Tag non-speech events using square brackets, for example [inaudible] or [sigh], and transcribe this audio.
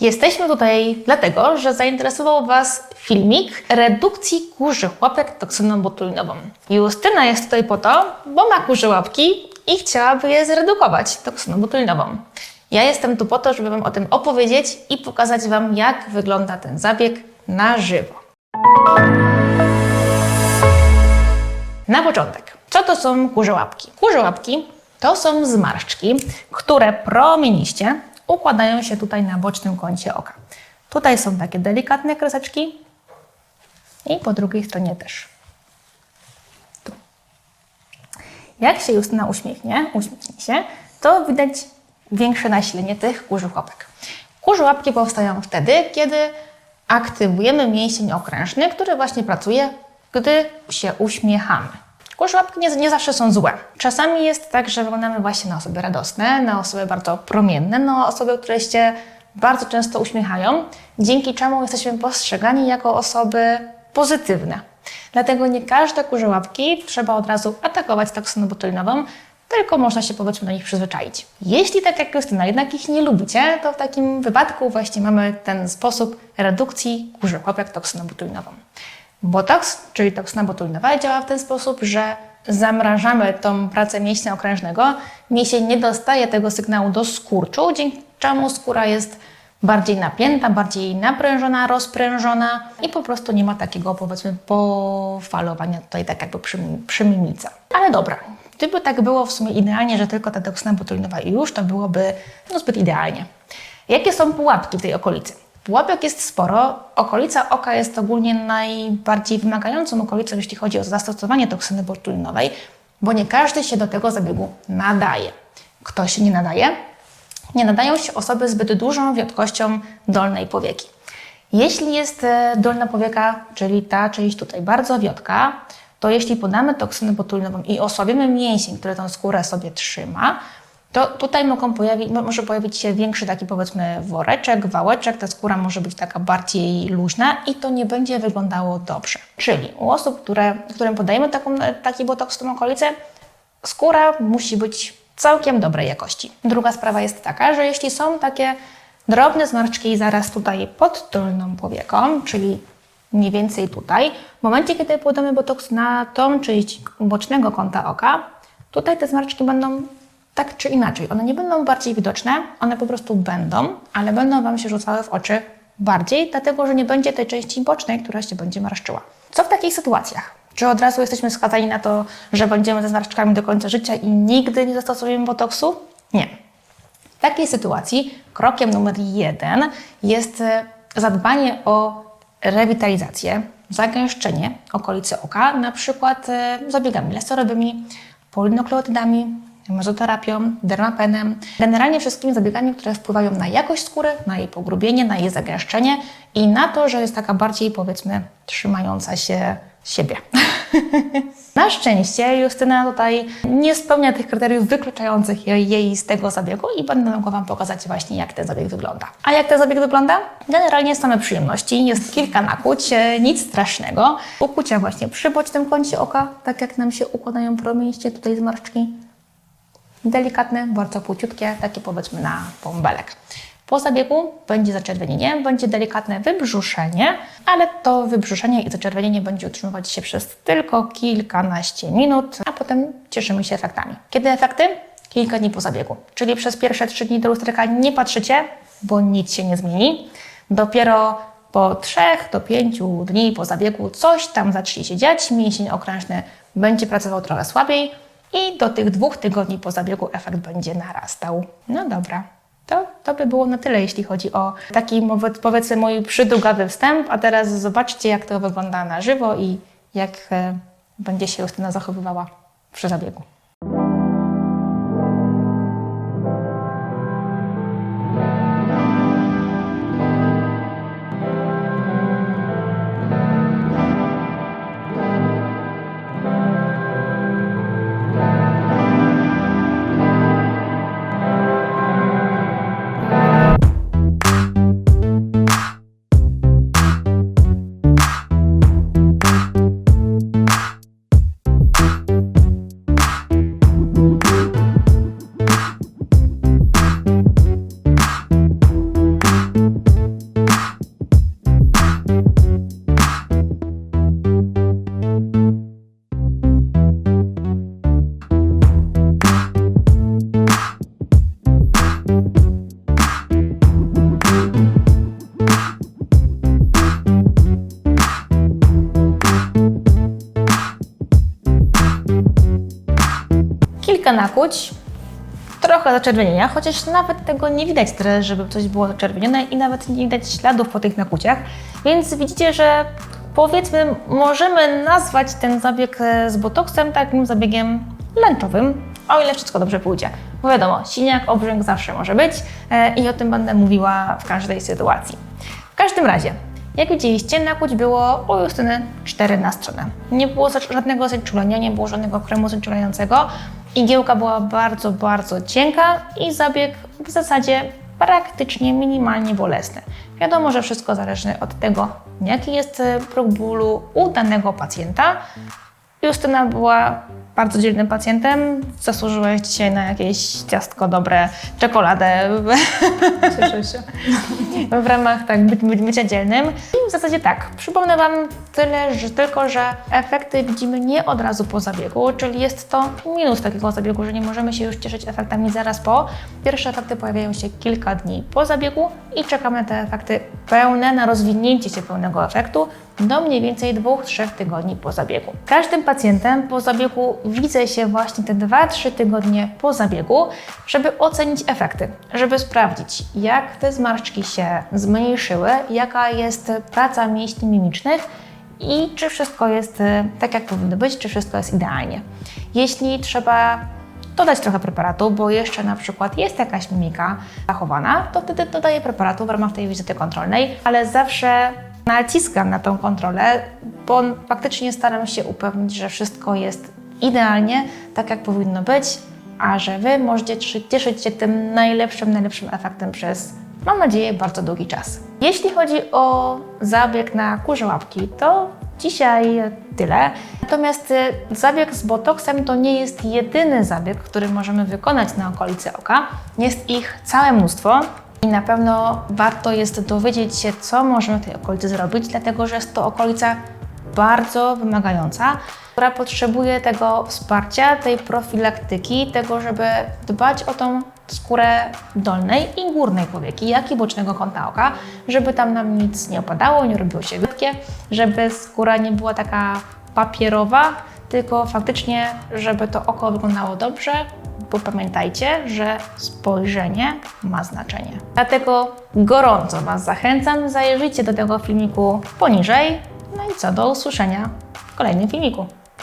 Jesteśmy tutaj dlatego, że zainteresował Was filmik redukcji kurzych łapek toksyną botulinową. Justyna jest tutaj po to, bo ma kurze łapki i chciałaby je zredukować toksyną botulinową. Ja jestem tu po to, żeby Wam o tym opowiedzieć i pokazać Wam, jak wygląda ten zabieg na żywo. Na początek, co to są kurze łapki? Kurze łapki to są zmarszczki, które promieniście układają się tutaj na bocznym kącie oka. Tutaj są takie delikatne kreseczki i po drugiej stronie też. Tu. Jak się Justyna uśmiechnie, uśmiechnie się, to widać większe nasilenie tych kurzych łapek. Kurze łapki powstają wtedy, kiedy aktywujemy mięsień okrężny, który właśnie pracuje, gdy się uśmiechamy. Kurze łapki nie, nie zawsze są złe. Czasami jest tak, że wyglądamy właśnie na osoby radosne, na osoby bardzo promienne, na osoby, które się bardzo często uśmiechają, dzięki czemu jesteśmy postrzegani jako osoby pozytywne. Dlatego nie każde kurze łapki trzeba od razu atakować toksyną botulinową, tylko można się powiedzmy do nich przyzwyczaić. Jeśli tak jak Justyna jednak ich nie lubicie, to w takim wypadku właśnie mamy ten sposób redukcji kurzych łapek toksyną botulinową. Botox, czyli toksyna botulinowa, działa w ten sposób, że zamrażamy tą pracę mięśnia okrężnego. Mięsień nie dostaje tego sygnału do skurczu, dzięki czemu skóra jest bardziej napięta, bardziej naprężona, rozprężona i po prostu nie ma takiego powiedzmy pofalowania tutaj tak jakby przy, przy. Ale dobra, gdyby tak było w sumie idealnie, że tylko ta toksyna botulinowa i już, to byłoby no, zbyt idealnie. Jakie są pułapki w tej okolicy? Pułapek jest sporo. Okolica oka jest ogólnie najbardziej wymagającą okolicą, jeśli chodzi o zastosowanie toksyny botulinowej, bo nie każdy się do tego zabiegu nadaje. Kto się nie nadaje? Nie nadają się osoby zbyt dużą wiotkością dolnej powieki. Jeśli jest e, dolna powieka, czyli ta część tutaj bardzo wiotka, to jeśli podamy toksynę botulinową i osłabimy mięsień, który tą skórę sobie trzyma, to tutaj mogą pojawić, może pojawić się większy taki powiedzmy woreczek, wałeczek, ta skóra może być taka bardziej luźna i to nie będzie wyglądało dobrze. Czyli u osób, które, którym podajemy taką, taki botoks w tą okolicę, skóra musi być całkiem dobrej jakości. Druga sprawa jest taka, że jeśli są takie drobne zmarszczki zaraz tutaj pod dolną powieką, czyli mniej więcej tutaj, w momencie, kiedy podamy botoks na tą część bocznego kąta oka, tutaj te zmarszczki będą tak czy inaczej. One nie będą bardziej widoczne, one po prostu będą, ale będą Wam się rzucały w oczy bardziej, dlatego że nie będzie tej części bocznej, która się będzie marszczyła. Co w takich sytuacjach? Czy od razu jesteśmy skazani na to, że będziemy ze zmarszczkami do końca życia i nigdy nie zastosujemy botoksu? Nie. W takiej sytuacji krokiem numer jeden jest e, zadbanie o rewitalizację, zagęszczenie okolicy oka, na przykład e, zabiegami laserowymi, polinukleotydami, mezoterapią, dermapenem, generalnie wszystkimi zabiegami, które wpływają na jakość skóry, na jej pogrubienie, na jej zagęszczenie i na to, że jest taka bardziej powiedzmy trzymająca się siebie. [laughs] na szczęście Justyna tutaj nie spełnia tych kryteriów wykluczających jej z tego zabiegu i będę mogła Wam pokazać właśnie, jak ten zabieg wygląda. A jak ten zabieg wygląda? Generalnie same przyjemności. Jest kilka nakłuć, e, nic strasznego. Ukucia właśnie przy bocznym kącie oka, tak jak nam się układają promieniście tutaj zmarszczki delikatne, bardzo płciutkie, takie powiedzmy na bąbelek. Po zabiegu będzie zaczerwienienie, będzie delikatne wybrzuszenie, ale to wybrzuszenie i zaczerwienienie będzie utrzymywać się przez tylko kilkanaście minut, a potem cieszymy się efektami. Kiedy efekty? Kilka dni po zabiegu. Czyli przez pierwsze trzy dni do lusterka nie patrzycie, bo nic się nie zmieni. Dopiero po trzech do pięciu dni po zabiegu coś tam zacznie się dziać, mięsień okrężny będzie pracował trochę słabiej, i do tych dwóch tygodni po zabiegu efekt będzie narastał. No dobra. To, to by było na tyle, jeśli chodzi o taki, powiedzmy, mój przydługawy wstęp. A teraz zobaczcie, jak to wygląda na żywo i jak e, będzie się Justyna zachowywała przy zabiegu. Nakłuć, trochę zaczerwienienia, chociaż nawet tego nie widać teraz, żeby coś było zaczerwienione i nawet nie widać śladów po tych nakłuciach, więc widzicie, że powiedzmy możemy nazwać ten zabieg e, z botoksem takim zabiegiem lęczowym, o ile wszystko dobrze pójdzie. Bo wiadomo, siniak, obrzęk zawsze może być e, i o tym będę mówiła w każdej sytuacji. W każdym razie, jak widzieliście, nakłuć było u Justyny 4 na stronę. Nie było żadnego zeczulenia, nie było żadnego kremu zeczulającego. Igiełka była bardzo, bardzo cienka i zabieg w zasadzie praktycznie minimalnie bolesny. Wiadomo, że wszystko zależy od tego, jaki jest próg bólu u danego pacjenta. Justyna była bardzo dzielnym pacjentem. Zasłużyłeś dzisiaj na jakieś ciastko dobre, czekoladę Cieszę się. [laughs] w ramach tak być, bycia dzielnym. I w zasadzie tak, przypomnę Wam tyle, że tylko, że efekty widzimy nie od razu po zabiegu, czyli jest to minus takiego zabiegu, że nie możemy się już cieszyć efektami zaraz po. Pierwsze efekty pojawiają się kilka dni po zabiegu i czekamy na te efekty pełne, na rozwinięcie się pełnego efektu do mniej więcej 2-3 tygodni po zabiegu. Każdym pacjentem po zabiegu widzę się właśnie te 2-3 tygodnie po zabiegu, żeby ocenić efekty, żeby sprawdzić, jak te zmarszczki się zmniejszyły, jaka jest praca mięśni mimicznych i czy wszystko jest e, tak, jak powinno być, czy wszystko jest idealnie. Jeśli trzeba dodać trochę preparatu, bo jeszcze na przykład jest jakaś mimika zachowana, to wtedy dodaję preparatu w ramach tej wizyty kontrolnej, ale zawsze naciskam na tą kontrolę, bo faktycznie staram się upewnić, że wszystko jest idealnie, tak jak powinno być, a że Wy możecie cie- cieszyć się tym najlepszym, najlepszym efektem przez, mam nadzieję, bardzo długi czas. Jeśli chodzi o zabieg na kurze łapki, to dzisiaj tyle. Natomiast y, zabieg z botoksem to nie jest jedyny zabieg, który możemy wykonać na okolicy oka. Jest ich całe mnóstwo. I na pewno warto jest dowiedzieć się, co możemy w tej okolicy zrobić, dlatego że jest to okolica bardzo wymagająca, która potrzebuje tego wsparcia, tej profilaktyki, tego, żeby dbać o tą skórę dolnej i górnej powieki, jak i bocznego kąta oka, żeby tam nam nic nie opadało, nie robiło się wytkie, żeby skóra nie była taka papierowa, tylko faktycznie, żeby to oko wyglądało dobrze, bo pamiętajcie, że spojrzenie ma znaczenie. Dlatego gorąco Was zachęcam, zajrzyjcie do tego filmiku poniżej. No i co, do usłyszenia w kolejnym filmiku.